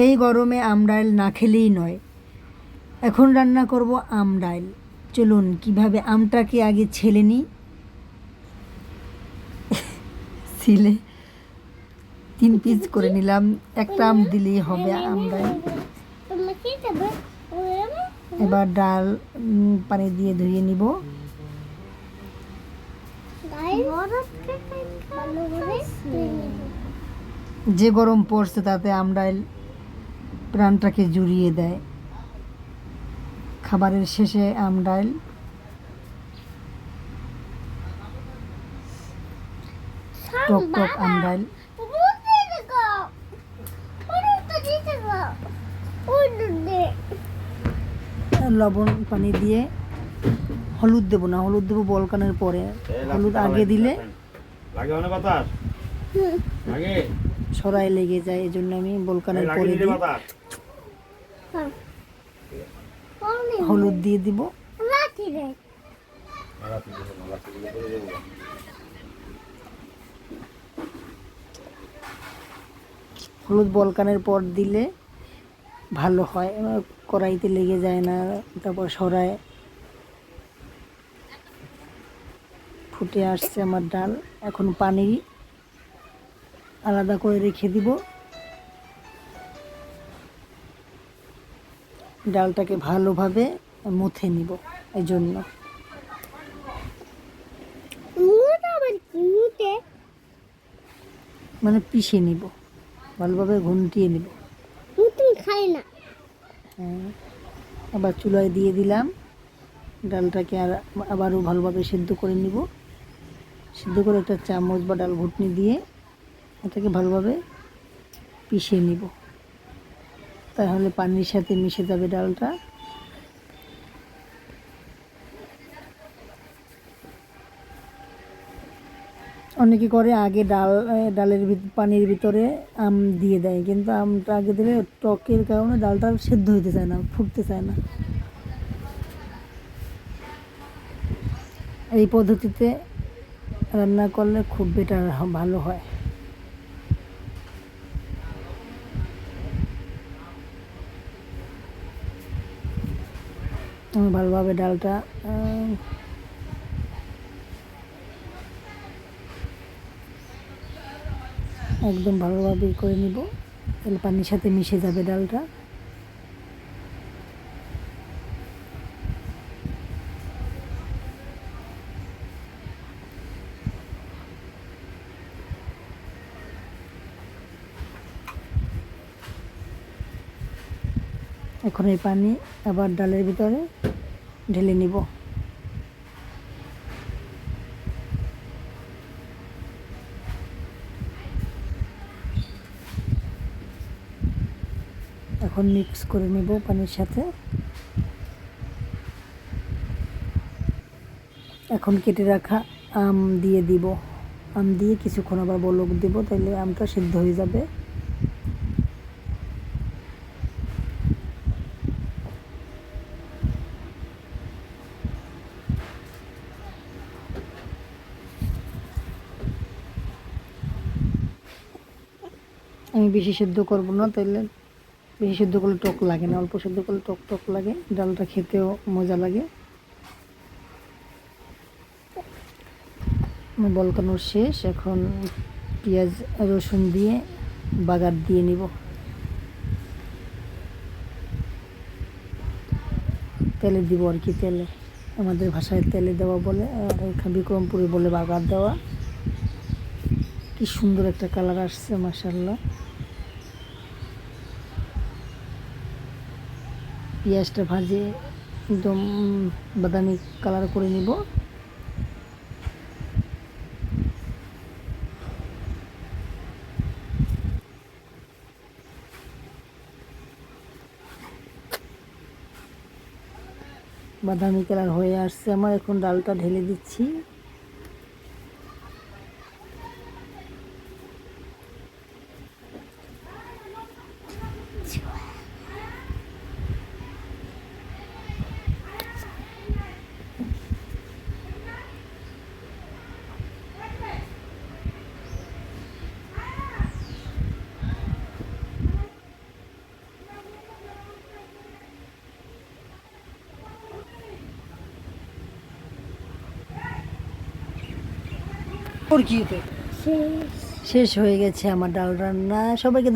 এই গরমে আমডাইল না খেলেই নয়। এখন রান্না করব আমডাইল চলুন, কীভাবে আমটাকে আগে ছেলে নিই ছিলে। তিন পিস করে নিলাম। একটা আম দিলেই হবে আমডাইল এবার ডাল পানি দিয়ে ধুয়ে নেব। যে গরম পড়ছে তাতে আমডাইল প্রাণটাকে জুড়িয়ে দেয়। খাবারের শেষে আমডাইল টক টক দুধে লবণ পানি দিয়ে হলুদ দেবো না হলুদ দেবো বলকানের পরে। হলুদ আগে দিলে লাগে বাতাস? লাগে? সরাই লেগে যায় এই জন্য আমি বলকানের পরে দিই। হলুদ দিয়ে দিব। হলুদ বলকানের পর দিলে ভালো হয়। কড়াইতে লেগে যায় না তারপর সরায়। ফুটে আসছে আমার ডাল। এখন পানি আলাদা করে রেখে দিব। ডালটাকে ভালোভাবে মুথে নিব এই জন্য মানে পিষে নিব ভালোভাবে ঘুমটিয়ে নিব। খাই না। হ্যাঁ আবার চুলায় দিয়ে দিলাম। ডালটাকে আর আবারও ভালোভাবে সিদ্ধ করে নিব। সিদ্ধ করে একটা চামচ বা ডাল ঘুটনি দিয়ে এটাকে ভালোভাবে পিষে নিব। তাহলে পানির সাথে মিশে যাবে ডালটা। অনেকে করে আগে ডাল ডালের পানির ভিতরে আম দিয়ে দেয়, কিন্তু আমটা আগে দিলে টকের কারণে ডালটা সেদ্ধ হইতে চায় না, ফুটতে চায় না। এই পদ্ধতিতে রান্না করলে খুব বেটার ভালো হয়। আমি ভালোভাবে ডালটা একদম ভালোভাবে করে নিব। তাহলে পানির সাথে মিশে যাবে ডালটা। এখন এই পানি আবার ডালের ভিতরে ঢেলে নিব। এখন মিক্স করে নেব পানির সাথে। এখন কেটে রাখা আম দিয়ে দিব। আম দিয়ে কিছুক্ষণ আবার বলক দিব তাহলে আমটা সিদ্ধ হয়ে যাবে। আমি বেশি সেদ্ধ করব না তাহলে বেশি সেদ্ধ করলে টক লাগে না, অল্প সেদ্ধ করলে টক টক লাগে, ডালটা খেতেও মজা লাগে। বলকানোর শেষ, এখন পেঁয়াজ, রসুন দিয়ে বাগার দিয়ে নিব। তেলে দিব আর কি তেলে, আমাদের ভাষায় তেলে দেওয়া বলে, আর বিক্রমপুরে বলে বাগার দেওয়া। কি সুন্দর একটা কালার আসছে মাসাল্লাহ পেঁয়াজটা ভাজে একদম বাদামি কালার করে নিব। বাদামি কালার হয়ে আসছে। আমার এখন ডালটা ঢেলে দিচ্ছি। ওর শেষ হয়ে গেছে আমার ডাল রান্না। সবাইকে